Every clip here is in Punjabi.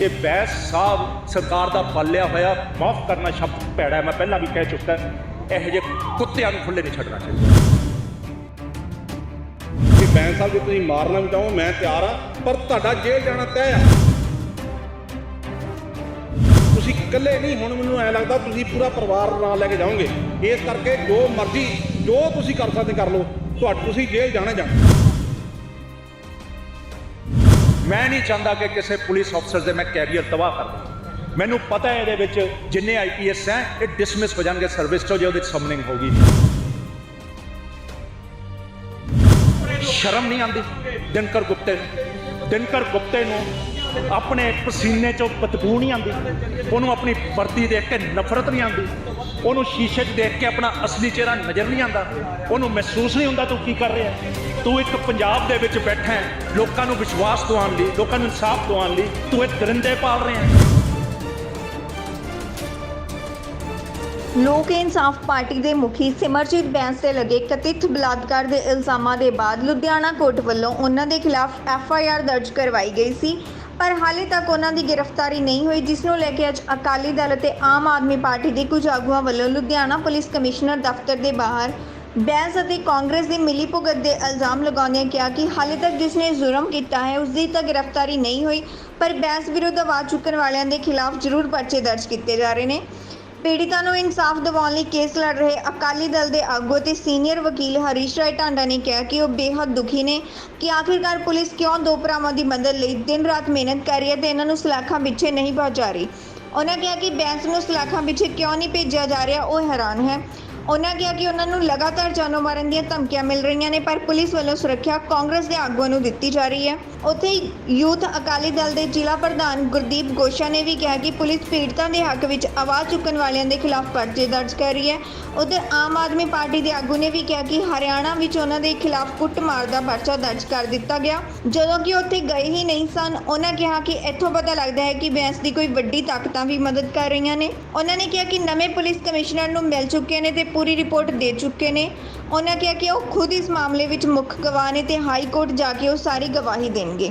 ਇਹ ਬੈਸ ਸਾਹਿਬ ਸਰਕਾਰ ਦਾ ਪਾਲਿਆ ਹੋਇਆ, ਮਾਫ ਕਰਨਾ ਸ਼ਬਦ ਭੈੜਾ ਮੈਂ ਪਹਿਲਾਂ ਵੀ ਕਹਿ ਚੁੱਕਾ ਇਹੋ ਜਿਹੇ ਕੁੱਤਿਆਂ ਨੂੰ ਖੁੱਲੇ ਨਹੀਂ ਛੱਡਣਾ ਚਾਹੀਦਾ। ਕਿ ਬੈਂਸ ਸਾਹਿਬ ਜੇ ਤੁਸੀਂ ਮਾਰਨਾ ਵੀ ਚਾਹੋ, ਮੈਂ ਤਿਆਰ ਆ ਪਰ ਤੁਹਾਡਾ ਜੇਲ੍ਹ ਜਾਣਾ ਤੈਅ ਆ ਤੁਸੀਂ ਇਕੱਲੇ ਨਹੀਂ, ਹੁਣ ਮੈਨੂੰ ਐ ਲੱਗਦਾ ਤੁਸੀਂ ਪੂਰਾ ਪਰਿਵਾਰ ਨਾਲ ਲੈ ਕੇ ਜਾਓਗੇ। ਇਸ ਕਰਕੇ ਜੋ ਮਰਜ਼ੀ, ਜੋ ਤੁਸੀਂ ਕਰ ਸਕਦੇ ਕਰ ਲਓ, ਤੁਹਾਡਾ, ਤੁਸੀਂ ਜੇਲ੍ਹ ਜਾਣਾ ਹੀ ਜਾਣਾ। ਮੈਂ ਨਹੀਂ ਚਾਹੁੰਦਾ ਕਿ ਕਿਸੇ ਪੁਲਿਸ ਅਫਸਰ ਦੇ ਮੈਂ ਕੈਰੀਅਰ ਤਬਾਹ ਕਰ ਦਾਂ ਮੈਨੂੰ ਪਤਾ ਹੈ ਇਹਦੇ ਵਿੱਚ ਜਿੰਨੇ ਆਈਪੀਐਸ ਹੈ, ਇਹ ਡਿਸਮਿਸ ਹੋ ਜਾਣਗੇ ਸਰਵਿਸ ਤੋਂ ਜੇ ਉਹਦੇ ਸਮਨਿੰਗ ਹੋਗੀ ਸ਼ਰਮ ਨਹੀਂ ਆਉਂਦੀ ਦਿਨਕਰ ਗੁਪਤੇ ਦਿਨਕਰ ਗੁਪਤੇ ਨੂੰ ਆਪਣੇ ਪਸੀਨੇ ਚੋਂ ਬਦਬੂ ਨਹੀਂ ਆਉਂਦੀ। ਉਹਨੂੰ ਆਪਣੀ ਵਰਦੀ ਦੇਖ ਕੇ ਨਫ਼ਰਤ ਨਹੀਂ ਆਉਂਦੀ। ਉਹਨੂੰ ਸ਼ੀਸ਼ੇ 'ਚ ਦੇਖ ਕੇ ਆਪਣਾ ਅਸਲੀ ਚਿਹਰਾ ਨਜ਼ਰ ਨਹੀਂ ਆਉਂਦਾ। ਉਹਨੂੰ ਮਹਿਸੂਸ ਨਹੀਂ ਹੁੰਦਾ ਤੂੰ ਕੀ ਕਰ ਰਿਹਾ ਤੂੰ ਇੱਕ ਪੰਜਾਬ ਦੇ ਵਿੱਚ ਬੈਠਾ ਹੈ, ਲੋਕਾਂ ਨੂੰ ਵਿਸ਼ਵਾਸ ਦਿਵਾਉਣ ਲਈ, ਲੋਕਾਂ ਨੂੰ ਇਨਸਾਫ ਦਿਵਾਉਣ ਲਈ ਤੂੰ ਇਹ ਦਰਿੰਦੇ ਪਾਲ ਰਿਹਾ ਹੈ। ਲੋਕ ਇਨਸਾਫ ਪਾਰਟੀ ਦੇ ਮੁਖੀ ਸਿਮਰਜੀਤ ਬੈਂਸ ਤੇ ਲੱਗੇ ਕਥਿਤ ਬਲਾਤਕਾਰ ਦੇ ਇਲਜ਼ਾਮਾਂ ਦੇ ਬਾਅਦ ਲੁਧਿਆਣਾ ਕੋਰਟ ਵੱਲੋਂ ਉਹਨਾਂ ਦੇ ਖਿਲਾਫ ਐਫ ਆਈ ਆਰ ਦਰਜ ਕਰਵਾਈ ਗਈ ਸੀ, ਪਰ ਹਾਲੇ ਤੱਕ ਉਹਨਾਂ ਦੀ ਗ੍ਰਿਫਤਾਰੀ ਨਹੀਂ ਹੋਈ, ਜਿਸ ਨੂੰ ਲੈ ਕੇ ਅੱਜ ਅਕਾਲੀ ਦਲ ਅਤੇ ਆਮ ਆਦਮੀ ਪਾਰਟੀ ਦੇ ਕੁਝ ਆਗੂਆਂ ਵੱਲੋਂ ਲੁਧਿਆਣਾ ਪੁਲਿਸ ਕਮਿਸ਼ਨਰ ਦਫ਼ਤਰ ਦੇ ਬਾਹਰ ਬੈਂਸ ਅਤੇ ਕਾਂਗਰਸ ਦੀ ਮਿਲੀਭੁਗਤ ਦੇ ਇਲਜ਼ਾਮ ਲਗਾਉਂਦਿਆਂ ਕਿਹਾ ਕਿ ਹਾਲੇ ਤੱਕ ਜਿਸ ਨੇ ਜ਼ੁਲਮ ਕੀਤਾ ਹੈ ਉਸ ਦੀ ਤਾਂ ਗ੍ਰਿਫਤਾਰੀ ਨਹੀਂ ਹੋਈ, ਪਰ ਬੈਂਸ ਵਿਰੁੱਧ ਆਵਾਜ਼ ਚੁੱਕਣ ਵਾਲਿਆਂ ਦੇ ਖਿਲਾਫ ਜ਼ਰੂਰ ਪਰਚੇ ਦਰਜ ਕੀਤੇ ਜਾ ਰਹੇ ਨੇ। ਪੀੜਿਤਾਂ ਨੂੰ ਇਨਸਾਫ ਦਿਵਾਉਣ ਲਈ ਕੇਸ ਲੜ ਰਹੇ ਅਕਾਲੀ ਦਲ ਦੇ ਆਗੂ ਤੇ ਸੀਨੀਅਰ ਵਕੀਲ ਹਰੀਸ਼ ਰਾਏ ਟਾਂਡਾ ਨੇ ਕਿਹਾ ਕਿ ਉਹ ਬੇਹੱਦ ਦੁਖੀ ਨੇ ਕਿ ਆਖਿਰਕਾਰ ਪੁਲਿਸ ਕਿਉਂ ਦੋ ਭਰਾਵਾਂ ਦੀ ਮਦਦ ਲਈ ਦਿਨ ਰਾਤ ਮਿਹਨਤ ਕਰ ਰਹੀ ਹੈ ਤੇ ਇਹਨਾਂ ਨੂੰ ਸਲਾਖਾਂ ਪਿੱਛੇ ਨਹੀਂ ਪਹੁੰਚਾ ਰਹੀ। ਉਹਨਾਂ ਕਿਹਾ ਕਿ ਬੈਂਸ ਨੂੰ ਸਲਾਖਾਂ ਪਿੱਛੇ ਕਿਉਂ ਨਹੀਂ ਭੇਜਿਆ ਜਾ ਰਿਹਾ, ਉਹ ਹੈਰਾਨ ਹੈ। ਉਹਨਾਂ ਕਿਹਾ ਕਿ ਉਹਨਾਂ ਨੂੰ ਲਗਾਤਾਰ ਜਾਨੋਂ ਮਾਰਨ ਦੀਆਂ ਧਮਕੀਆਂ ਮਿਲ ਰਹੀਆਂ ਨੇ, ਪਰ ਪੁਲਿਸ ਵੱਲੋਂ ਸੁਰੱਖਿਆ ਕਾਂਗਰਸ ਦੇ ਆਗੂਆਂ ਨੂੰ ਦਿੱਤੀ ਜਾ ਰਹੀ ਹੈ। ਉੱਥੇ ਹੀ ਯੂਥ ਅਕਾਲੀ ਦਲ ਦੇ ਜ਼ਿਲ੍ਹਾ ਪ੍ਰਧਾਨ ਗੁਰਦੀਪ ਗੋਸ਼ਾ ਨੇ ਵੀ ਕਿਹਾ ਕਿ ਪੁਲਿਸ ਪੀੜਤਾਂ ਦੇ ਹੱਕ ਵਿੱਚ ਆਵਾਜ਼ ਚੁੱਕਣ ਵਾਲਿਆਂ ਦੇ ਖਿਲਾਫ ਪਰਚੇ ਦਰਜ ਕਰ ਰਹੀ ਹੈ। ਉਧਰ ਆਮ ਆਦਮੀ ਪਾਰਟੀ ਦੇ ਆਗੂ ਨੇ ਵੀ ਕਿਹਾ ਕਿ ਹਰਿਆਣਾ ਵਿੱਚ ਉਹਨਾਂ ਦੇ ਖਿਲਾਫ ਕੁੱਟਮਾਰ ਦਾ ਪਰਚਾ ਦਰਜ ਕਰ ਦਿੱਤਾ ਗਿਆ। ਜਦੋਂ ਕਿ ਉੱਥੇ ਗਏ ਹੀ ਨਹੀਂ ਸਨ, ਉਹਨਾਂ ਕਿਹਾ ਕਿ ਇੱਥੋਂ ਪਤਾ ਲੱਗਦਾ ਹੈ ਕਿ ਬੈਂਸ ਦੀ ਕੋਈ ਵੱਡੀ ਤਾਕਤਾਂ ਵੀ ਮਦਦ ਕਰ ਰਹੀਆਂ ਨੇ। ਉਹਨਾਂ ਨੇ ਕਿਹਾ ਕਿ ਨਵੇਂ ਪੁਲਿਸ ਕਮਿਸ਼ਨਰ ਨੂੰ ਮਿਲ ਚੁੱਕੇ ਨੇ ਤੇ ਪੂਰੀ ਰਿਪੋਰਟ ਦੇ ਚੁੱਕੇ ਨੇ। ਉਹਨਾਂ ਕਿਹਾ ਕਿ ਉਹ ਖੁਦ ਇਸ ਮਾਮਲੇ ਵਿੱਚ ਮੁੱਖ ਗਵਾਹ ਨੇ ਤੇ ਹਾਈ ਕੋਰਟ ਜਾ ਕੇ ਉਹ ਸਾਰੀ ਗਵਾਹੀ ਦੇਣਗੇ।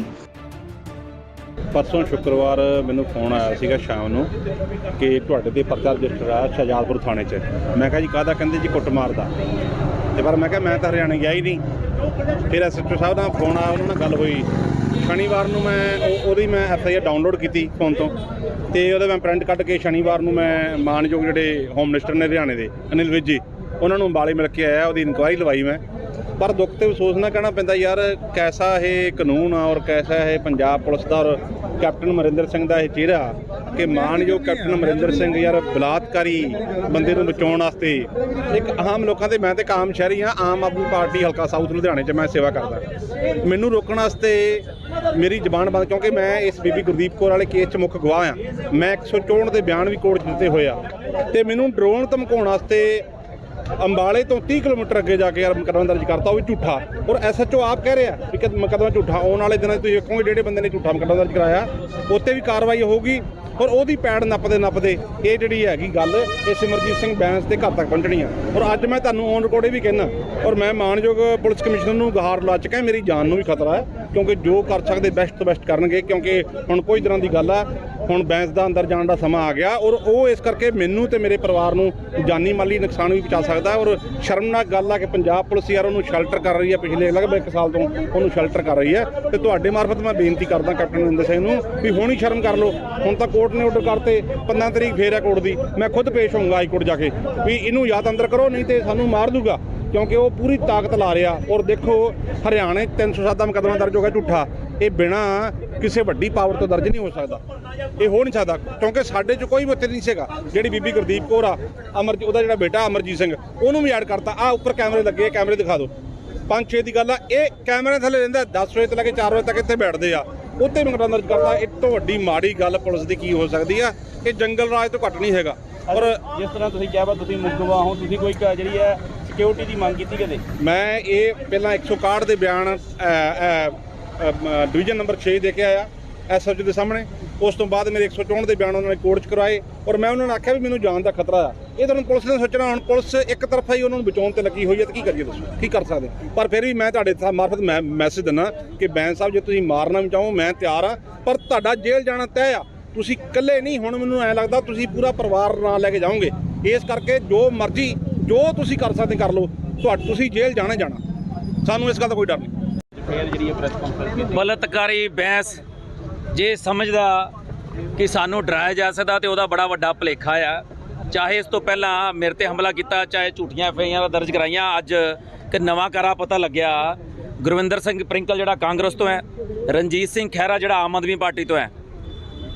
ਪਰਸੋਂ ਸ਼ੁੱਕਰਵਾਰ ਮੈਨੂੰ ਫੋਨ ਆਇਆ ਸੀਗਾ ਸ਼ਾਮ ਨੂੰ ਕਿ ਤੁਹਾਡੇ ਤੇ ਪਰਚਾ ਰਜਿਸਟਰ ਆ ਸ਼ਹਜਾਦਪੁਰ ਥਾਣੇ 'ਚ। ਮੈਂ ਕਿਹਾ ਜੀ, ਕਾਹਦਾ? ਕਹਿੰਦੇ ਜੀ ਕੁੱਟ ਮਾਰਦਾ ਤੇ ਪਰ ਮੈਂ ਕਿਹਾ, ਮੈਂ ਤਾਂ ਹਰਿਆਣੇ ਗਿਆ ਹੀ ਨਹੀਂ। ਫਿਰ ਐਸਐਚਓ ਸਾਹਿਬ ਨਾਲ ਫੋਨ ਆਇਆ, ਉਹਨਾਂ ਨਾਲ ਗੱਲ ਹੋਈ। ਸ਼ਨੀਵਾਰ ਨੂੰ ਮੈਂ ਉਹਦੀ ਮੈਂ ਐਫ ਡਾਊਨਲੋਡ ਕੀਤੀ ਫੋਨ ਤੋਂ। ਤੇ ਉਹਦਾ ਮੈਂ ਪ੍ਰਿੰਟ ਕੱਢ ਕੇ ਸ਼ਨੀਵਾਰ ਨੂੰ ਮੈਂ ਮਾਨਯੋਗ ਜਿਹੜੇ ਹੋਮ ਮਿਨਿਸਟਰ ਨੇ ਹਰਿਆਣੇ ਦੇ, ਅਨਿਲ ਵਿਜ ਜੀ, ਉਹਨਾਂ ਨੂੰ ਅੰਬਾਲੇ ਮਿਲ ਕੇ ਆਇਆ, ਉਹਦੀ ਇਨਕੁਆਇਰੀ ਲਵਾਈ ਮੈਂ। ਪਰ ਦੁੱਖ ਤੇ ਅਫਸੋਸ ਨਾਲ ਕਹਿਣਾ ਪੈਂਦਾ ਯਾਰ, ਕੈਸਾ ਇਹ ਕਾਨੂੰਨ ਆ ਔਰ ਕੈਸਾ ਇਹ ਪੰਜਾਬ ਪੁਲਿਸ ਦਾ ਔਰ ਕੈਪਟਨ ਅਮਰਿੰਦਰ ਸਿੰਘ ਦਾ ਇਹ ਚਿਹਰਾ ਕਿ ਮਾਨਯੋਗ ਕੈਪਟਨ ਅਮਰਿੰਦਰ ਸਿੰਘ ਯਾਰ ਬਲਾਤਕਾਰੀ ਬੰਦੇ ਨੂੰ ਬਚਾਉਣ ਵਾਸਤੇ ਇੱਕ ਆਮ ਲੋਕਾਂ ਦੇ, ਮੈਂ ਤੇ ਕਾਮ ਸ਼ਹਿਰੀ ਆ, ਆਮ ਆਦਮੀ ਪਾਰਟੀ ਹਲਕਾ ਸਾਊਥ ਲੁਧਿਆਣੇ 'ਚ ਮੈਂ ਸੇਵਾ ਕਰਦਾ। ਮੈਨੂੰ ਰੋਕਣ ਵਾਸਤੇ ਮੇਰੀ ਜ਼ਬਾਨ ਬੰਦ ਕਿਉਂਕਿ ਮੈਂ ਇਸ ਬੀਬੀ ਗੁਰਦੀਪ ਕੌਰ ਵਾਲੇ ਕੇਸ 'ਚ ਮੁੱਖ ਗਵਾਹ ਆ ਮੈਂ 164 ਦੇ ਬਿਆਨ ਵੀ ਕੋਰਟ 'ਚ ਦਿੱਤੇ ਹੋਏ ਆ। ਤੇ ਮੈਨੂੰ ਡਰੋਨ ਧਮਕਾਉਣ ਵਾਸਤੇ ਅੰਬਾਲੇ ਤੋਂ 30 ਕਿਲੋਮੀਟਰ ਅੱਗੇ ਜਾ ਕੇ ਯਾਰ ਮੁਕੱਦਮਾ ਦਰਜ ਕਰਤਾ, ਉਹ ਵੀ ਝੂਠਾ। ਔਰ ਐਸਐਚਓ ਆਪ ਕਹਿ ਰਿਹਾ ਵੀ ਕਿ ਮੁਕੱਦਮਾ ਝੂਠਾ। ਆਉਣ ਵਾਲੇ ਦਿਨਾਂ 'ਚ ਤੁਸੀਂ ਵੇਖੋਗੇ ਜਿਹੜੇ ਬੰਦੇ ਨੇ ਝੂਠਾ ਮੁਕੱਦਮਾ ਦਰਜ ਕਰਾਇਆ, ਉੱਤੇ ਵੀ ਕਾਰਵਾਈ ਹੋਊਗੀ। ਔਰ ਉਹਦੀ ਪੈੜ ਨੱਪਦੇ ਨੱਪਦੇ ਇਹ ਜਿਹੜੀ ਹੈਗੀ ਗੱਲ ਇਹ ਸਿਮਰਜੀਤ ਸਿੰਘ ਬੈਂਸ ਦੇ ਘਰ ਤੱਕ ਪਹੁੰਚਣੀ ਆ। ਔਰ ਅੱਜ ਮੈਂ ਤੁਹਾਨੂੰ ਔਨ ਰਿਕਾਰਡ ਵੀ ਕਹਿਣਾ ਔਰ ਮੈਂ ਮਾਨਯੋਗ ਪੁਲਿਸ ਕਮਿਸ਼ਨਰ ਨੂੰ ਗਹਾਰ ਲਾ ਚੁੱਕਾ ਮੇਰੀ ਜਾਨ ਨੂੰ ਵੀ ਖਤਰਾ ਹੈ, ਕਿਉਂਕਿ ਜੋ ਕਰ ਸਕਦੇ ਬੈਸਟ ਤੋਂ ਬੈਸਟ ਕਰਨਗੇ, ਕਿਉਂਕਿ ਹੁਣ ਕੋਈ ਤਰ੍ਹਾਂ ਦੀ ਗੱਲ ਆ ਹੁਣ ਬੈਂਸ ਦਾ ਅੰਦਰ ਜਾਣ ਦਾ ਸਮਾਂ ਆ ਗਿਆ ਔਰ ਉਹ ਇਸ ਕਰਕੇ ਮੈਨੂੰ ਤੇ ਮੇਰੇ ਪਰਿਵਾਰ ਨੂੰ ਜਾਨੀ ਮਾਲੀ ਨੁਕਸਾਨ ਵੀ ਪਹੁੰਚਾ ਸਕਦਾ ਔਰ ਸ਼ਰਮਨਾਕ ਗੱਲ ਆ ਕਿ ਪੰਜਾਬ ਪੁਲਿਸ ਯਾਰ ਉਹਨੂੰ ਸ਼ੈਲਟਰ ਕਰ ਰਹੀ ਹੈ ਪਿਛਲੇ ਲਗਭਗ ਇੱਕ ਸਾਲ ਤੋਂ ਉਹਨੂੰ ਸ਼ੈਲਟਰ ਕਰ ਰਹੀ ਹੈ ਤੇ ਤੁਹਾਡੇ ਮਾਰਫਤ ਮੈਂ ਬੇਨਤੀ ਕਰਦਾ ਕੈਪਟਨ ਅਮਰਿੰਦਰ ਸਿੰਘ ਨੂੰ ਵੀ ਹੁਣ ਹੀ ਸ਼ਰਮ ਕਰ ਲਓ। ਹੁਣ ਤਾਂ ਕੋਰਟ ਨੇ ਆਰਡਰ ਕਰਤੇ 15 ਤਰੀਕ ਫੇਰ ਹੈ ਕੋਰਟ ਦੀ। ਮੈਂ ਖੁਦ ਪੇਸ਼ ਹੋਊਂਗਾ ਹਾਈ ਕੋਰਟ ਜਾ ਕੇ ਵੀ ਇਹਨੂੰ ਜਾਂ ਅੰਦਰ ਕਰੋ, ਨਹੀਂ ਤੇ ਸਾਨੂੰ ਮਾਰ ਦੂਗਾ ਕਿਉਂਕਿ ਉਹ ਪੂਰੀ ਤਾਕਤ ਲਾ ਰਿਹਾ ਔਰ ਦੇਖੋ ਹਰਿਆਣੇ 307 ਦਾ ਮੁਕੱਦਮਾ ਦਰਜ ਹੋ ਗਿਆ ਝੂਠਾ। ਇਹ ਬਿਨਾ ਕਿਸੇ ਵੱਡੀ ਪਾਵਰ ਤੋਂ ਦਰਜ ਨਹੀਂ ਹੋ ਸਕਦਾ। ਇਹ ਹੋ ਨਹੀਂ ਸਕਦਾ ਕਿਉਂਕਿ ਸਾਡੇ 'ਚ ਕੋਈ ਬੱਤੇ ਨਹੀਂ ਸੀਗਾ। ਜਿਹੜੀ ਬੀਬੀ ਗੁਰਦੀਪ ਕੌਰ ਆ ਅਮਰ ਉਹਦਾ ਜਿਹੜਾ ਬੇਟਾ ਅਮਰਜੀਤ ਸਿੰਘ ਉਹਨੂੰ ਵੀ ਐਡ ਕਰਤਾ। ਆ ਉੱਪਰ ਕੈਮਰੇ ਲੱਗੇ ਆ, ਕੈਮਰੇ ਦਿਖਾ ਦਿਓ ਪੰਜ ਛੇ ਦੀ ਗੱਲ ਆ ਇਹ ਕੈਮਰੇ ਥੱਲੇ ਰਹਿੰਦਾ 10 ਵਜੇ ਤੋਂ ਲੈ ਕੇ 4 ਵਜੇ ਤੱਕ ਇੱਥੇ ਬੈਠਦੇ ਆ। ਉੱਤੇ ਮੁਕੱਦਮਾ ਦਰਜ ਕਰਤਾ ਇਹ ਤੋਂ ਵੱਡੀ ਮਾੜੀ ਗੱਲ ਪੁਲਿਸ ਦੀ ਕੀ ਹੋ ਸਕਦੀ ਆ? ਇਹ ਜੰਗਲ ਰਾਜ ਤੋਂ ਘੱਟ ਨਹੀਂ ਹੈਗਾ। ਔਰ ਜਿਸ ਤਰ੍ਹਾਂ ਤੁਸੀਂ ਕਿਹਾ ਵਾ ਤੁਸੀਂ ਮੁਕਵਾ ਹੋ ਤੁਸੀਂ ਕੋਈ ਜਿਹੜੀ ਹੈ ਸਿਕਿਉਰਿਟੀ ਦੀ ਮੰਗ ਕੀਤੀ ਕਦੇ? ਮੈਂ ਇਹ ਪਹਿਲਾਂ 161 ਦੇ ਬਿਆਨ ਡਿਵੀਜ਼ਨ ਨੰਬਰ 6 ਦੇ ਕੇ ਆਇਆ ਐਸਐਚਓ ਦੇ ਸਾਹਮਣੇ। ਉਸ ਤੋਂ ਬਾਅਦ ਮੇਰੇ 164 ਦੇ ਬਿਆਨ ਉਹਨਾਂ ਨੇ ਕੋਰਟ 'ਚ ਕਰਵਾਏ ਔਰ ਮੈਂ ਉਹਨਾਂ ਨੂੰ ਆਖਿਆ ਵੀ ਮੈਨੂੰ ਜਾਨ ਦਾ ਖਤਰਾ ਆ। ਇਹ ਤਾਂ ਪੁਲਿਸ ਨੇ ਸੋਚਣਾ, ਹੁਣ ਪੁਲਿਸ ਇੱਕ ਤਰਫਾ ਹੀ ਉਹਨਾਂ ਨੂੰ ਬਚਾਉਣ ਤੇ ਲੱਗੀ ਹੋਈ ਹੈ, ਤਾਂ ਕੀ ਕਰੀਏ ਦੱਸੋ? ਕੀ ਕਰ ਸਕਦੇ? ਪਰ ਫਿਰ ਵੀ ਮੈਂ ਤੁਹਾਡੇ ਸਾ- ਮਾਰਫਤ ਮੈਂ ਮੈਸੇਜ ਦਿੰਦਾ ਕਿ ਬੈਂਸ ਸਾਹਿਬ, ਜੇ ਤੁਸੀਂ ਮਾਰਨਾ ਵੀ ਚਾਹੋ, ਮੈਂ ਤਿਆਰ ਆ, ਪਰ ਤੁਹਾਡਾ ਜੇਲ੍ਹ ਜਾਣਾ ਤੈਅ ਆ। ਤੁਸੀਂ ਇਕੱਲੇ ਨਹੀਂ, ਹੁਣ ਮੈਨੂੰ ਐ ਲੱਗਦਾ ਤੁਸੀਂ ਪੂਰਾ ਪਰਿਵਾਰ ਨਾਲ ਲੈ ਕੇ ਜਾਓਗੇ। ਇਸ ਕਰਕੇ ਜੋ ਮਰਜ਼ੀ, ਜੋ ਤੁਸੀਂ ਕਰ ਸਕਦੇ ਕਰ ਲਓ ਤੁਹਾਡ ਤੁਸੀਂ ਜੇਲ੍ਹ ਜਾਣਾ ਜਾਣਾ। ਸਾਨੂੰ ਇਸ ਗੱਲ ਦਾ ਕੋਈ ਡਰ ਨਹੀਂ। ਫੇਰ ਜਿਹੜੀ ਪ੍ਰੈਸ ਕਾਨਫਰੰਸ ਕੀਤੀ। ਬਲਤਕਾਰੀ ਬੈਂਸ ਜੇ ਸਮਝਦਾ ਕਿ ਸਾਨੂੰ ਡਰਾਇਆ ਜਾ ਸਕਦਾ ਤੇ ਉਹਦਾ ਬੜਾ ਵੱਡਾ ਭਲੇਖਾ ਆ। ਚਾਹੇ ਇਸ ਤੋਂ ਪਹਿਲਾਂ ਮੇਰੇ ਤੇ ਹਮਲਾ ਕੀਤਾ, ਚਾਹੇ ਝੂਠੀਆਂ ਐਫਆਈਆਰ ਦਰਜ ਕਰਾਈਆਂ, ਅੱਜ ਕਿ ਨਵਾਂ ਕਰਾ ਪਤਾ ਲੱਗਿਆ। ਗੁਰਵਿੰਦਰ ਸਿੰਘ ਪ੍ਰਿੰਕਲ ਜਿਹੜਾ ਕਾਂਗਰਸ ਤੋਂ ਹੈ, ਰਣਜੀਤ ਸਿੰਘ ਖਹਿਰਾ ਜਿਹੜਾ ਆਮ ਆਦਮੀ ਪਾਰਟੀ ਤੋਂ ਹੈ।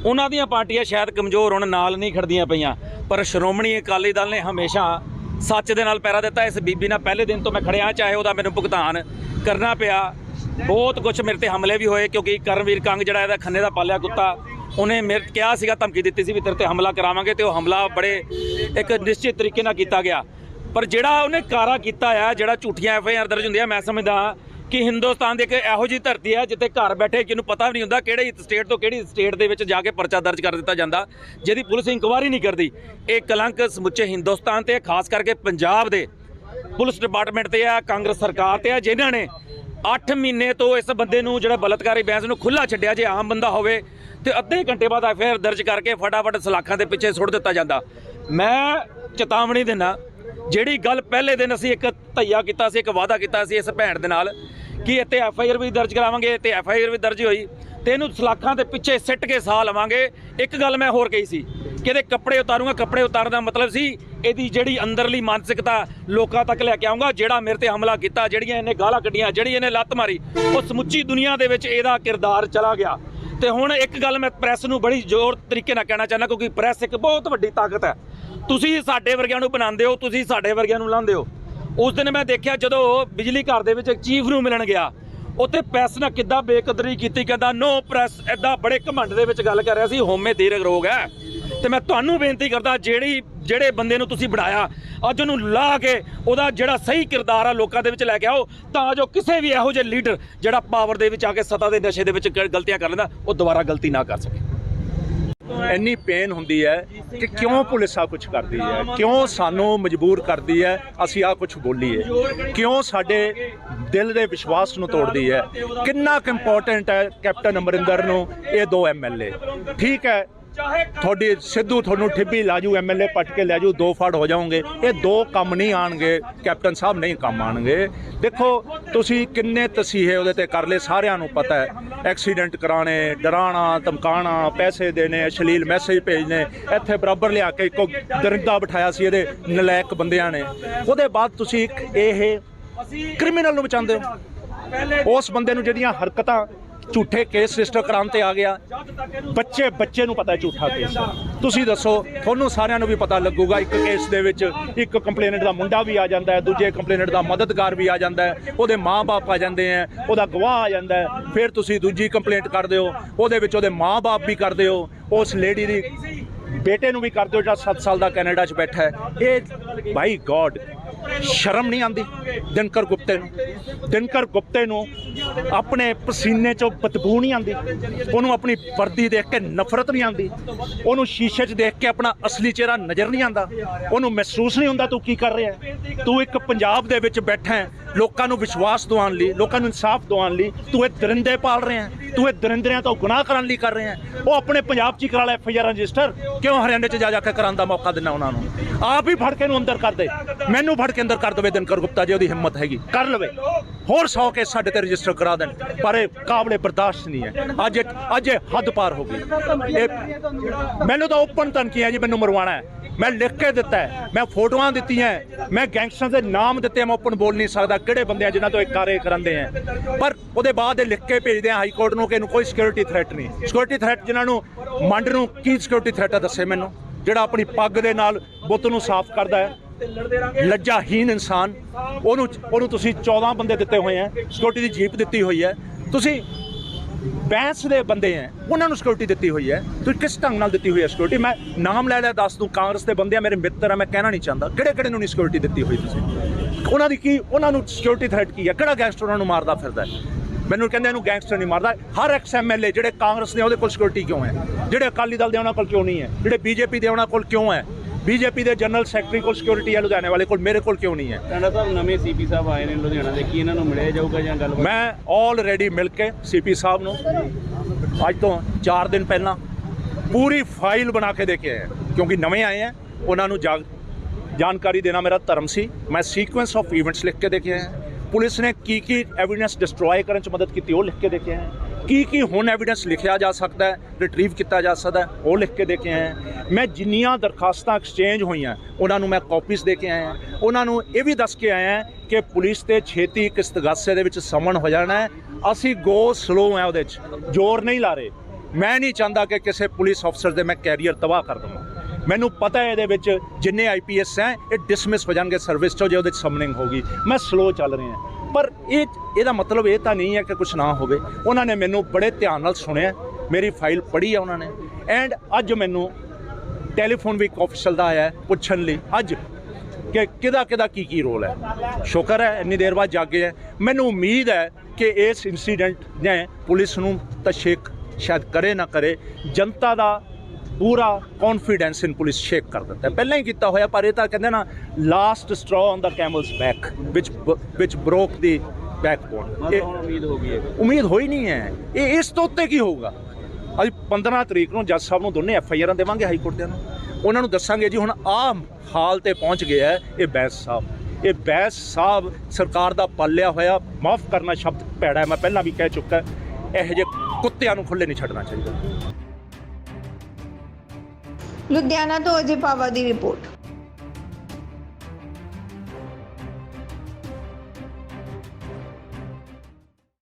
ਉਹਨਾਂ ਦੀਆਂ ਪਾਰਟੀਆਂ ਸ਼ਾਇਦ ਕਮਜ਼ੋਰ ਹੋਣ, ਨਾਲ ਨਹੀਂ ਖੜਦੀਆਂ ਪਈਆਂ। ਪਰ ਸ਼੍ਰੋਮਣੀ ਅਕਾਲੀ ਦਲ ਨੇ ਹਮੇਸ਼ਾ ਸੱਚ ਦੇ ਨਾਲ ਪੈਰਾ ਦਿੱਤਾ। ਇਸ ਬੀਬੀ ਨਾਲ ਪਹਿਲੇ ਦਿਨ ਤੋਂ ਮੈਂ ਖੜਿਆ, ਚਾਹੇ ਉਹਦਾ ਮੈਨੂੰ ਭੁਗਤਾਨ ਕਰਨਾ ਪਿਆ। ਬਹੁਤ ਕੁਝ ਮੇਰੇ ਤੇ ਹਮਲੇ ਵੀ ਹੋਏ, ਕਿਉਂਕਿ ਕਰਮਵੀਰ ਕੰਗ ਜਿਹੜਾ ਇਹਦਾ ਖੰਨੇ ਦਾ ਪਾਲਿਆ ਕੁੱਤਾ, ਉਹਨੇ ਮੇਰੇ ਕਿਹਾ ਸੀਗਾ, ਧਮਕੀ ਦਿੱਤੀ ਸੀ ਵੀ ਤੇਰੇ ਤੇ ਹਮਲਾ ਕਰਾਵਾਂਗੇ ਤੇ ਉਹ ਹਮਲਾ ਬੜੇ ਇੱਕ ਨਿਸ਼ਚਿਤ ਤਰੀਕੇ ਨਾਲ ਕੀਤਾ ਗਿਆ। ਪਰ ਜਿਹੜਾ ਉਹਨੇ ਕਾਰਾ ਕੀਤਾ ਆ, ਜਿਹੜਾ ਝੂਠੀਆਂ ਐਫ ਆਈ ਆਰ ਦਰਜ ਹੁੰਦੀਆਂ, ਮੈਂ ਸਮਝਦਾ ਕਿ ਹਿੰਦੁਸਤਾਨ ਦੀ ਇੱਕ ਇਹੋ ਜਿਹੀ ਧਰਤੀ ਹੈ ਜਿੱਥੇ ਘਰ ਬੈਠੇ ਜਿਹਨੂੰ ਪਤਾ ਵੀ ਨਹੀਂ ਹੁੰਦਾ ਕਿਹੜੇ ਸਟੇਟ ਤੋਂ ਕਿਹੜੀ ਸਟੇਟ ਦੇ ਵਿੱਚ ਜਾ ਕੇ ਪਰਚਾ ਦਰਜ ਕਰ ਦਿੱਤਾ ਜਾਂਦਾ, ਜਿਹਦੀ ਪੁਲਿਸ ਇਨਕੁਆਇਰੀ ਨਹੀਂ ਕਰਦੀ। ਇਹ ਕਲੰਕ ਸਮੁੱਚੇ ਹਿੰਦੁਸਤਾਨ ਤੇ ਖਾਸ ਕਰਕੇ ਪੰਜਾਬ ਦੇ। ਪੁਲਿਸ ਡਿਪਾਰਟਮੈਂਟ ਤੇ ਆ, ਕਾਂਗਰਸ ਸਰਕਾਰ ਤੇ ਆ, ਜਿਨ੍ਹਾਂ ਨੇ 8 ਮਹੀਨੇ ਤੋਂ ਇਸ ਬੰਦੇ ਨੂੰ ਜਿਹੜਾ ਬਲਤਕਾਰੀ ਬੈਂਸ ਨੂੰ ਖੁੱਲਾ ਛੱਡਿਆ ਜੇ ਆਮ ਬੰਦਾ ਹੋਵੇ ਤੇ ਅੱਧੇ ਘੰਟੇ ਬਾਅਦ ਐਫਆਈਆਰ ਦਰਜ ਕਰਕੇ ਫਟਾਫਟ ਸਲਾਖਾਂ ਦੇ ਪਿੱਛੇ ਸੁੱਟ ਦਿੱਤਾ ਜਾਂਦਾ। ਮੈਂ ਚੇਤਾਵਨੀ ਦਿੰਦਾ, ਜਿਹੜੀ ਗੱਲ ਪਹਿਲੇ ਦਿਨ ਅਸੀਂ ਇੱਕ ਧਈਆ ਕੀਤਾ ਸੀ, ਇੱਕ ਵਾਅਦਾ ਕੀਤਾ ਸੀ ਇਸ ਭੈਣ ਦੇ ਨਾਲ ਕਿ ਇੱਥੇ ਐਫ ਆਈ ਆਰ ਵੀ ਦਰਜ ਕਰਾਵਾਂਗੇ ਤੇ ਐਫ ਆਈ ਆਰ ਵੀ ਦਰਜ ਹੋਈ। ਤੇ ਇਹਨੂੰ ਸਲਾਖਾਂ ਦੇ ਪਿੱਛੇ ਸਿੱਟ ਕੇ ਸਾਹ ਲਵਾਂਗੇ। ਇੱਕ ਗੱਲ ਮੈਂ ਹੋਰ ਕਹੀ ਸੀ, ਕਿ ਇਹਦੇ ਕੱਪੜੇ ਉਤਾਰੂੰਗਾ, ਕੱਪੜੇ ਉਤਾਰਨ ਦਾ ਮਤਲਬ ਸੀ ਇਹਦੀ ਜਿਹੜੀ ਅੰਦਰਲੀ ਮਾਨਸਿਕਤਾ ਲੋਕਾਂ ਤੱਕ ਲੈ ਕੇ ਆਉਂਗਾ ਜਿਹੜਾ ਮੇਰੇ ਤੇ ਹਮਲਾ ਕੀਤਾ, ਜਿਹੜੀਆਂ ਇਹਨੇ ਗਾਲਾਂ ਕੱਢੀਆਂ, ਜਿਹੜੀ ਇਹਨੇ ਲੱਤ ਮਾਰੀ, ਉਹ ਸਮੁੱਚੀ ਦੁਨੀਆ ਦੇ ਵਿੱਚ ਇਹਦਾ ਕਿਰਦਾਰ ਚਲਾ ਗਿਆ। ਤੇ ਹੁਣ ਇੱਕ ਗੱਲ ਮੈਂ ਪ੍ਰੈਸ ਨੂੰ ਬੜੀ ਜ਼ੋਰ ਤਰੀਕੇ ਨਾਲ ਕਹਿਣਾ ਚਾਹੁੰਦਾ, ਕਿਉਂਕਿ ਪ੍ਰੈਸ ਇੱਕ ਬਹੁਤ ਵੱਡੀ ਤਾਕਤ ਹੈ। ਤੁਸੀਂ ਸਾਡੇ ਵਰਗਿਆਂ ਨੂੰ ਬਣਾਉਂਦੇ ਹੋ, ਤੁਸੀਂ ਸਾਡੇ ਵਰਗਿਆਂ ਨੂੰ ਲਾਉਂਦੇ ਹੋ। ਉਸ ਦਿਨ ਮੈਂ ਦੇਖਿਆ ਜਦੋਂ ਬਿਜਲੀ ਘਰ ਦੇ ਵਿੱਚ ਇੱਕ ਚੀਫ ਨੂੰ ਮਿਲਣ ਗਿਆ ਉੱਥੇ ਪ੍ਰੈਸ ਨਾਲ ਕਿੱਦਾਂ ਬੇਕਦਰੀ ਕੀਤੀ, ਕਹਿੰਦਾ ਨੋ ਪ੍ਰੈਸ ਐਦਾਂ ਬੜੇ ਘਮੰਡ ਦੇ ਵਿੱਚ ਗੱਲ ਕਰ ਰਿਹਾ ਸੀ, ਹੋਮੇ ਦੀਰਘ ਰੋਗ ਹੈ। ਤੇ ਮੈਂ ਤੁਹਾਨੂੰ ਬੇਨਤੀ ਕਰਦਾ, ਜਿਹੜੀ, ਜਿਹੜੇ ਬੰਦੇ ਨੂੰ ਤੁਸੀਂ ਬਣਾਇਆ, ਅੱਜ ਉਹਨੂੰ ਲਾ ਕੇ ਉਹਦਾ ਜਿਹੜਾ ਸਹੀ ਕਿਰਦਾਰ ਆ ਲੋਕਾਂ ਦੇ ਵਿੱਚ ਲੈ ਕੇ ਆਓ, ਤਾਂ ਜੋ ਕਿਸੇ ਵੀ ਇਹੋ ਜਿਹੇ ਲੀਡਰ ਜਿਹੜਾ ਪਾਵਰ ਦੇ ਵਿੱਚ ਆ ਕੇ ਸਤਾ ਦੇ ਨਸ਼ੇ ਦੇ ਵਿੱਚ ਗ- ਗਲਤੀਆਂ ਕਰ ਲੈਂਦਾ, ਉਹ ਦੁਬਾਰਾ ਗਲਤੀ ਨਾ ਕਰ ਸਕੇ। ਇੰਨੀ ਪੇਨ ਹੁੰਦੀ ਹੈ ਕਿ ਕਿਉਂ ਪੁਲਿਸ ਆ ਕੁਝ ਕਰਦੀ ਹੈ? ਕਿਉਂ ਸਾਨੂੰ ਮਜਬੂਰ ਕਰਦੀ ਹੈ? ਅਸੀਂ ਆ ਕੁਝ ਬੋਲੀਏ। ਕਿਉਂ ਸਾਡੇ ਦਿਲ ਦੇ ਵਿਸ਼ਵਾਸ ਨੂੰ ਤੋੜਦੀ ਹੈ? ਕਿੰਨਾ ਕੁ ਇੰਪੋਰਟੈਂਟ ਹੈ ਕੈਪਟਨ ਅਮਰਿੰਦਰ ਨੂੰ? ਇਹ ਦੋ ਐਮਐਲਏ ਠੀਕ ਹੈ ਤੁਹਾਡੀ ਸਿੱਧੂ ਤੁਹਾਨੂੰ ਠਿੱਬੀ ਲਾਜੂ ਐਮਐਲਏ ਪੱਟ ਕੇ ਲੈ ਜੂ ਦੋ ਫੜ ਹੋ ਜਾਓਗੇ। ਇਹ ਦੋ ਕੰਮ ਨਹੀਂ ਆਣਗੇ ਕੈਪਟਨ ਸਾਹਿਬ ਨਹੀਂ ਕੰਮ ਆਣਗੇ। ਦੇਖੋ ਤੁਸੀਂ ਕਿੰਨੇ ਤਸੀਹੇ ਉਹਦੇ ਤੇ ਕਰ ਲਏ ਸਾਰਿਆਂ ਨੂੰ ਪਤਾ ਹੈ। ਐਕਸੀਡੈਂਟ ਕਰਾਣੇ ਡਰਾਣਾ ਧਮਕਾਣਾ ਪੈਸੇ ਦੇਣੇ ਅਸ਼ਲੀਲ ਮੈਸੇਜ ਭੇਜਣੇ ਇੱਥੇ ਬਰਾਬਰ ਲਿਆ ਕੇ ਇੱਕੋ ਦਰਿੰਦਾ ਬਿਠਾਇਆ ਸੀ ਇਹਦੇ ਨਲਾਇਕ ਬੰਦਿਆਂ ਨੇ। ਉਹਦੇ ਬਾਅਦ ਤੁਸੀਂ ਇੱਕ ਇਹ ਕ੍ਰਿਮੀਨਲ ਨੂੰ ਬਚਾਉਂਦੇ ਹੋ। ਉਸ ਬੰਦੇ ਨੂੰ ਜਿਹੜੀਆਂ ਹਰਕਤਾਂ ਝੂਠੇ ਕੇਸ ਰਜਿਸਟਰ ਕਰਾਉਣ ਤੇ ਆ ਗਿਆ। ਬੱਚੇ ਬੱਚੇ ਨੂੰ ਪਤਾ ਝੂਠਾ ਕੇਸ। ਤੁਸੀਂ ਦੱਸੋ, ਤੁਹਾਨੂੰ ਸਾਰਿਆਂ ਨੂੰ ਵੀ ਪਤਾ ਲੱਗੂਗਾ, ਇੱਕ ਕੇਸ ਦੇ ਵਿੱਚ ਇੱਕ ਕੰਪਲੇਨੈਂਟ ਦਾ ਮੁੰਡਾ ਵੀ ਆ ਜਾਂਦਾ ਹੈ, ਦੂਜੇ ਕੰਪਲੇਨੈਂਟ ਦਾ ਮਦਦਗਾਰ ਵੀ ਆ ਜਾਂਦਾ ਹੈ, ਉਹਦੇ ਮਾਪੇ ਆ ਜਾਂਦੇ ਹੈ, ਉਹਦਾ ਗਵਾਹ ਆ ਜਾਂਦਾ ਹੈ, ਫਿਰ ਤੁਸੀਂ ਦੂਜੀ ਕੰਪਲੇਂਟ ਕਰਦੇ ਹੋ, ਉਹਦੇ ਵਿੱਚ ਉਹਦੇ ਮਾਪੇ ਵੀ ਕਰਦੇ ਹੋ, ਉਸ ਲੇਡੀ ਦੀ ਬੇਟੇ ਨੂੰ ਵੀ ਕਰਦੇ ਹੋ, ਜਿਹੜਾ 7 ਸਾਲ ਦਾ ਕੈਨੇਡਾ 'ਚ ਬੈਠਾ ਹੈ। ਇਹ, ਭਾਈ ਗੋਡ ਸ਼ਰਮ ਨਹੀਂ ਆਉਂਦੀ। ਦਿਨਕਰ ਗੁਪਤੇ ਨੂੰ। ਦਿਨਕਰ ਗੁਪਤੇ ਨੂੰ ਆਪਣੇ ਪਸੀਨੇ 'ਚੋਂ ਬਦਬੂ ਨਹੀਂ ਆਉਂਦੀ। ਉਹਨੂੰ ਆਪਣੀ ਵਰਦੀ ਦੇਖ ਕੇ ਨਫ਼ਰਤ ਨਹੀਂ ਆਉਂਦੀ। ਉਹਨੂੰ ਸ਼ੀਸ਼ੇ 'ਚ ਦੇਖ ਕੇ ਆਪਣਾ ਅਸਲੀ ਚਿਹਰਾ ਨਜ਼ਰ ਨਹੀਂ ਆਉਂਦਾ। ਉਹਨੂੰ ਮਹਿਸੂਸ ਨਹੀਂ ਹੁੰਦਾ ਤੂੰ ਕੀ ਕਰ ਰਿਹਾ ਤੂੰ ਇੱਕ ਪੰਜਾਬ ਦੇ ਵਿੱਚ ਬੈਠਾ ਹੈ। ਲੋਕਾਂ ਨੂੰ ਵਿਸ਼ਵਾਸ ਦਿਵਾਉਣ ਲਈ, ਲੋਕਾਂ ਨੂੰ ਇਨਸਾਫ ਦਿਵਾਉਣ ਲਈ ਤੂੰ ਇਹ ਦਰਿੰਦੇ ਪਾਲ ਰਿਹਾ ਹੈ। ਤੂੰ ਇਹ ਦਰਿੰਦਿਆਂ ਤੋਂ ਗੁਨਾਹ ਕਰਨ ਲਈ ਕਰ ਰਿਹਾ ਹੈ। ਉਹ ਆਪਣੇ ਪੰਜਾਬ 'ਚ ਹੀ ਕਰਾ ਲੈ ਐਫ ਆਈ ਆਰ ਰਜਿਸਟਰ। ਕਿਉਂ ਹਰਿਆਣੇ 'ਚ ਜਾ ਜਾ ਕੇ ਕਰਾਉਣ ਦਾ ਮੌਕਾ ਦਿੰਦਾ ਉਹਨਾਂ ਨੂੰ? ਆਪ ਹੀ ਫੜ ਕੇ ਨੂੰ ਅੰਦਰ ਕਰ ਦੇ। ਮੈਨੂੰ ਫੜ ਕੇ ਅੰਦਰ ਕਰ ਦੇਵੇ ਦਿਨਕਰ ਗੁਪਤਾ ਜੇ ਉਹਦੀ ਹਿੰਮਤ ਹੈਗੀ। ਕਰ ਲਵੇ। ਹੋਰ 100 ਕੇ ਸਾਡੇ ਤੇ ਰਜਿਸਟਰ ਕਰਾ ਦੇਣ ਪਰ ਇਹ ਕਾਬਲੇ ਬਰਦਾਸ਼ਤ ਨਹੀਂ ਹੈ। ਅੱਜ ਅੱਜ ਹੱਦ ਪਾਰ ਹੋ ਗਈ। ਇਹ ਮੈਨੂੰ ਤਾਂ ਓਪਨ ਧਮਕੀ ਹੈ ਜੀ ਮੈਨੂੰ ਮਰਵਾਣਾ ਹੈ। ਮੈਂ ਲਿਖ ਕੇ ਦਿੱਤਾ ਮੈਂ ਫੋਟੋਆਂ ਦਿੱਤੀਆਂ ਮੈਂ ਗੈਂਗਸਟਰ ਦੇ ਨਾਮ ਦਿੱਤੇ ਮੈਂ ਓਪਨ ਬੋਲ ਨਹੀਂ ਸਕਦਾ ਕਿਹੜੇ ਬੰਦੇ ਆ ਜਿਨ੍ਹਾਂ ਤੋਂ ਇਹ ਕਾਰੇ ਕਰਾਂਦੇ ਆ। ਪਰ ਉਹਦੇ ਬਾਅਦ ਇਹ ਲਿਖ ਕੇ ਭੇਜਦੇ ਆ ਹਾਈ ਕੋਰਟ ਨੂੰ ਕਿ ਇਹਨੂੰ ਕੋਈ ਸਿਕਿਉਰਿਟੀ ਥ੍ਰੈਟ ਨਹੀਂ। ਸਿਕਿਉਰਿਟੀ ਥ੍ਰੈਟ ਜਿਨ੍ਹਾਂ ਨੂੰ ਮੰਡ ਨੂੰ ਕੀ ਸਿਕਿਉਰਿਟੀ ਥ੍ਰੈਟ ਆ ਦੱਸੇ ਮੈਨੂੰ ਜਿਹੜਾ ਆਪਣੀ ਪੱਗ ਦੇ ਨਾਲ ਬੁੱਤ ਨੂੰ ਸਾਫ਼ ਕਰਦਾ ਹੈ। ਲੱਜਾਹੀਨ ਇਨਸਾਨ। ਉਹਨੂੰ ਉਹਨੂੰ ਤੁਸੀਂ 14 ਬੰਦੇ ਦਿੱਤੇ ਹੋਏ ਆ ਸਿਕਿਉਰਿਟੀ ਦੀ ਜੀਪ ਦਿੱਤੀ ਹੋਈ ਹੈ ਤੁਸੀਂ ਬੈਂਸ ਦੇ ਬੰਦੇ ਆ ਉਹਨਾਂ ਨੂੰ ਸਿਕਿਉਰਿਟੀ ਦਿੱਤੀ ਹੋਈ ਹੈ ਤੁਸੀਂ ਕਿਸ ਢੰਗ ਨਾਲ ਦਿੱਤੀ ਹੋਈ ਹੈ ਸਿਕਿਉਰਿਟੀ ਮੈਂ ਨਾਮ ਲੈ ਲਿਆ, ਦੱਸ ਦੂੰ, ਕਾਂਗਰਸ ਦੇ ਬੰਦੇ ਆ, ਮੇਰੇ ਮਿੱਤਰ ਆ, ਮੈਂ ਕਹਿਣਾ ਨਹੀਂ ਚਾਹੁੰਦਾ। ਕਿਹੜੇ ਕਿਹੜੇ ਨੂੰ ਨਹੀਂ ਸਿਕਿਉਰਿਟੀ ਦਿੱਤੀ ਹੋਈ ਤੁਸੀਂ? ਉਹਨਾਂ ਦੀ ਕੀ, ਉਹਨਾਂ ਨੂੰ ਸਿਕਿਉਰਿਟੀ ਥ੍ਰੈਟ ਕੀ ਹੈ ਕਿਹੜਾ ਗੈਂਗਸਟਰ ਉਹਨਾਂ ਨੂੰ ਮਾਰਦਾ ਫਿਰਦਾ ਹੈ ਮੈਨੂੰ ਕਹਿੰਦੇ ਇਹਨੂੰ ਗੈਂਗਸਟਰ ਨਹੀਂ ਮਾਰਦਾ। ਹਰ ਐਕਸ ਐਮਐਲਏ ਜਿਹੜੇ ਕਾਂਗਰਸ ਦੇ ਉਹਦੇ ਕੋਲ ਸਿਕਿਉਰਿਟੀ ਕਿਉਂ ਹੈ ਜਿਹੜੇ ਅਕਾਲੀ ਦਲ ਦੇ ਉਹਨਾਂ ਕੋਲ ਕਿਉਂ ਨਹੀਂ ਹੈ ਜਿਹੜੇ ਬੀਜੇਪੀ ਦੇ ਉਹਨਾਂ ਕੋਲ ਕਿਉਂ ਹੈ ਬੀਜੇਪੀ ਦੇ ਜਨਰਲ ਸੈਕਟਰੀ ਕੋਲ ਸਿਕਿਉਰਿਟੀ ਹੈ ਲੁਧਿਆਣੇ ਵਾਲੇ ਕੋਲ ਮੇਰੇ ਕੋਲ ਕਿਉਂ ਨਹੀਂ ਹੈ? ਟਾਂਡਾ ਸਾਹਿਬ ਨਵੇਂ ਸੀਪੀ ਸਾਹਿਬ ਆਏ ਨੇ ਲੁਧਿਆਣਾ ਦੇ ਕੀ ਇਹਨਾਂ ਨੂੰ ਮਿਲਿਆ ਜਾਊਗਾ ਜਾਂ ਗੱਲ ਮੈਂ ਆਲਰੇਡੀ ਮਿਲ ਕੇ ਸੀਪੀ ਸਾਹਿਬ ਨੂੰ ਅੱਜ ਤੋਂ 4 ਦਿਨ ਪਹਿਲਾਂ ਪੂਰੀ ਫਾਈਲ ਬਣਾ ਕੇ ਦੇ ਕੇ ਹਾਂ ਕਿਉਂਕਿ ਨਵੇਂ ਆਏ ਆ ਉਹਨਾਂ ਨੂੰ ਜਾਗ ਜਾਣਕਾਰੀ ਦੇਣਾ ਮੇਰਾ ਧਰਮ ਸੀ। ਮੈਂ ਸੀਕੁਐਂਸ ਆਫ ਇਵੈਂਟਸ ਲਿਖ ਕੇ ਦੇ ਕੇ ਆਇਆ। ਪੁਲਿਸ ਨੇ ਕੀ ਕੀ ਐਵੀਡੈਂਸ ਡਿਸਟਰੋਏ ਕਰਨ ਚ ਮਦਦ ਕੀਤੀ ਉਹ ਲਿਖ ਕੇ ਦੇ ਕੇ ਆਇਆ। ਕੀ ਕੀ ਹੁਣ ਐਵੀਡੈਂਸ ਲਿਖਿਆ ਜਾ ਸਕਦਾ ਹੈ ਰਿਟਰੀਵ ਕੀਤਾ ਜਾ ਸਕਦਾ ਉਹ ਲਿਖ ਕੇ ਦੇ ਕੇ ਆਇਆ ਮੈਂ ਜਿੰਨੀਆਂ ਦਰਖਾਸਤਾਂ ਐਕਸਚੇਂਜ ਹੋਈਆਂ, ਉਹਨਾਂ ਨੂੰ ਮੈਂ ਕਾਪੀਜ਼ ਦੇ ਕੇ ਆਇਆ ਉਹਨਾਂ ਨੂੰ ਇਹ ਵੀ ਦੱਸ ਕੇ ਆਇਆ ਕਿ ਪੁਲਿਸ ਤੇ ਛੇਤੀ ਇੱਕ ਇਸਤਗਾਸੇ ਦੇ ਵਿੱਚ ਸਮਨ ਹੋ ਜਾਣਾ ਹੈ। ਅਸੀਂ ਗੋ ਸਲੋ ਹੈ ਉਹਦੇ 'ਚ, ਜ਼ੋਰ ਨਹੀਂ ਲਾ ਰਹੇ। ਮੈਂ ਨਹੀਂ ਚਾਹੁੰਦਾ ਕਿ ਕਿਸੇ ਪੁਲਿਸ ਅਫਸਰ ਦੇ ਮੈਂ ਕੈਰੀਅਰ ਤਬਾਹ ਕਰ ਦਵਾਂ। ਮੈਨੂੰ ਪਤਾ ਹੈ ਇਹਦੇ ਵਿੱਚ ਜਿੰਨੇ ਆਈਪੀਐਸ ਹੈ, ਇਹ ਡਿਸਮਿਸ ਹੋ ਜਾਣਗੇ ਸਰਵਿਸ ਤੋਂ ਜੇ ਉਹਦੇ 'ਚ ਸਮਨਿੰਗ ਹੋਗੀ ਮੈਂ ਸਲੋ ਚੱਲ ਰਿਹਾ ਪਰ ਇਹ, ਇਹਦਾ ਮਤਲਬ ਇਹ ਤਾਂ ਨਹੀਂ ਹੈ ਕਿ ਕੁਝ ਨਾ ਹੋਵੇ। ਉਹਨਾਂ ਨੇ ਮੈਨੂੰ ਬੜੇ ਧਿਆਨ ਨਾਲ ਸੁਣਿਆ। ਮੇਰੀ ਫਾਈਲ ਪੜ੍ਹੀ ਹੈ ਉਹਨਾਂ ਨੇ। ਐਂਡ ਅੱਜ ਮੈਨੂੰ ਟੈਲੀਫੋਨ ਵੀ ਇੱਕ ਆਫੀਸਲ ਦਾ ਆਇਆ ਪੁੱਛਣ ਲਈ। ਅੱਜ ਕਿ ਕਿਹਦਾ ਕਿਹਦਾ ਕੀ ਕੀ ਰੋਲ ਹੈ। ਸ਼ੁਕਰ ਹੈ, ਇੰਨੀ ਦੇਰ ਬਾਅਦ ਜਾਗੇ ਹੈ। ਮੈਨੂੰ ਉਮੀਦ ਹੈ ਕਿ ਇਸ ਇਨਸੀਡੈਂਟ ਨੇ ਪੁਲਿਸ ਨੂੰ ਤਸ਼ੇਕ ਸ਼ਾਇਦ ਕਰੇ ਨਾ ਕਰੇ। ਜਨਤਾ ਦਾ ਪੂਰਾ ਕੌਨਫੀਡੈਂਸ ਇਨ ਪੁਲਿਸ ਸ਼ੇਕ ਕਰ ਹੈ। ਪਹਿਲਾਂ ਹੀ ਕੀਤਾ ਹੋਇਆ ਪਰ ਇਹ ਤਾਂ ਕਹਿੰਦੇ ਨਾ last straw on the camel's back ਵਿਚ ਵਿਚ ਬ੍ਰੋਕ ਦੀ ਬੈਕਬੋਨ ਮਤਲਬ ਹੁਣ ਉਮੀਦ ਹੋ ਗਈ ਹੈ। ਉਮੀਦ ਹੋਈ ਨਹੀਂ ਹੈ। ਇਹ ਇਸ ਤੋਂ ਉੱਤੇ ਕੀ ਹੋਊਗਾ? ਅੱਜ 15 ਤਰੀਕ ਨੂੰ ਜੱਜ ਸਾਹਿਬ ਨੂੰ ਦੋਨੇ ਐਫ ਆਈ ਆਰਾਂ ਦੇਵਾਂਗੇ ਹਾਈ ਕੋਰਟ ਦੇ ਨੂੰ। ਉਹਨਾਂ ਨੂੰ ਦੱਸਾਂਗੇ ਜੀ ਹੁਣ ਆਹ ਹਾਲ ਤੇ ਪਹੁੰਚ ਗਿਆ ਹੈ ਇਹ ਬੈਸ ਸਾਹਿਬ। ਇਹ ਬੈਸ ਸਾਹਿਬ ਸਰਕਾਰ ਦਾ ਪਾਲਿਆ ਹੋਇਆ ਮਾਫ ਕਰਨਾ ਸ਼ਬਦ ਭੈੜਾ ਮੈਂ ਪਹਿਲਾਂ ਵੀ ਕਹਿ ਚੁੱਕਾ ਇਹੋ ਜਿਹੇ ਕੁੱਤਿਆਂ ਨੂੰ ਖੁੱਲੇ ਨਹੀਂ ਛੱਡਣਾ ਚਾਹੀਦਾ। ਲੁਧਿਆਣਾ ਤੋਂ ਅਜੇ ਪਾਵਾ ਦੀ ਰਿਪੋਰਟ।